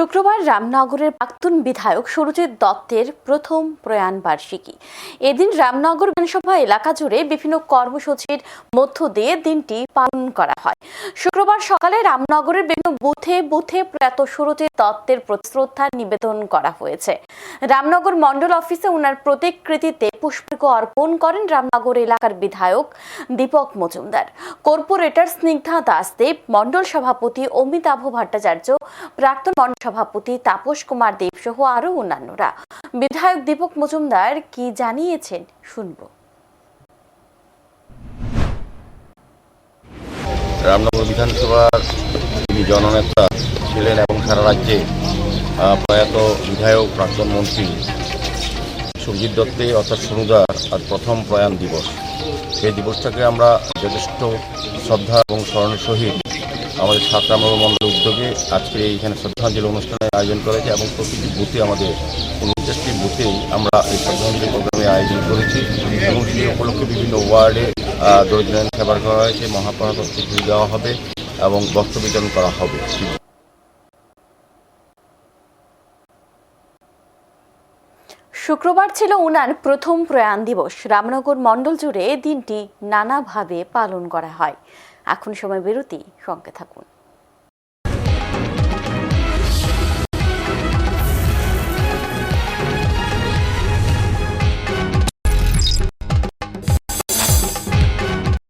শুক্রবার রামনগরের প্রাক্তন বিধায়ক সুরজিৎ দত্তের প্রথম প্রয়াণ বার্ষিকী। এদিন রামনগর বিধানসভা এলাকা জুড়ে বিভিন্ন কর্মসূচির মধ্য দিয়ে দিনটি পালন করা হয়। শুক্রবার সকালে রামনগরের বিভিন্ন বুথে বুথে প্রয়াত সুরজিৎ দত্তের শ্রদ্ধা নিবেদন করা হয়েছে। রামনগর মন্ডল অফিসে ওনার প্রতিকৃতিতে পুষ্পর্ঘ অর্পণ করেন রামনগর এলাকার বিধায়ক দীপক মজুমদার। কর্পোরেটর স্নিগ্ধা দাসদেব, মন্ডল সভাপতি অমিতাভ ভট্টাচার্য, প্রাক্তন মন্ডল সভাপতি তাপস কুমার দেব সহ আরও অন্যান্যরা। বিধায়ক দীপক মজুমদার কি জানিয়েছেন শুনব। রামনগর বিধানসভার যিনি জননেতা ছিলেন এবং সারা রাজ্যে প্রয়াত বিধায়ক, প্রাক্তন মন্ত্রী সুরজিৎ দত্তে অর্থাৎ সনুদার আজ প্রথম প্রয়াণ দিবস। সেই দিবসটাকে আমরা যথেষ্ট শ্রদ্ধা এবং স্মরণের সহিত আমাদের সাত রামনগর মন্ডলের উদ্যোগে আজকে এইখানে শ্রদ্ধাঞ্জলি অনুষ্ঠানের আয়োজন করেছে এবং প্রতিটি বুথে আমাদের উনচাশটি বুথেই আমরা এই শ্রদ্ধাঞ্জলি প্রোগ্রামের আয়োজন করেছি এবং সেই উপলক্ষে বিভিন্ন ওয়ার্ডে আহ, দরিদ্র সেবার করা হয়েছে মহাপ্রসাদ স্বীকৃতি দেওয়া হবে এবং বস্ত্র বিতরণ করা হবে। শুক্রবার ছিল উনার প্রথম প্রয়াণ দিবস। রামনগর মণ্ডল জুড়ে দিনটি নানাভাবে পালন করা হয়। এখন সময় বিরতি সঙ্গে থাকুন।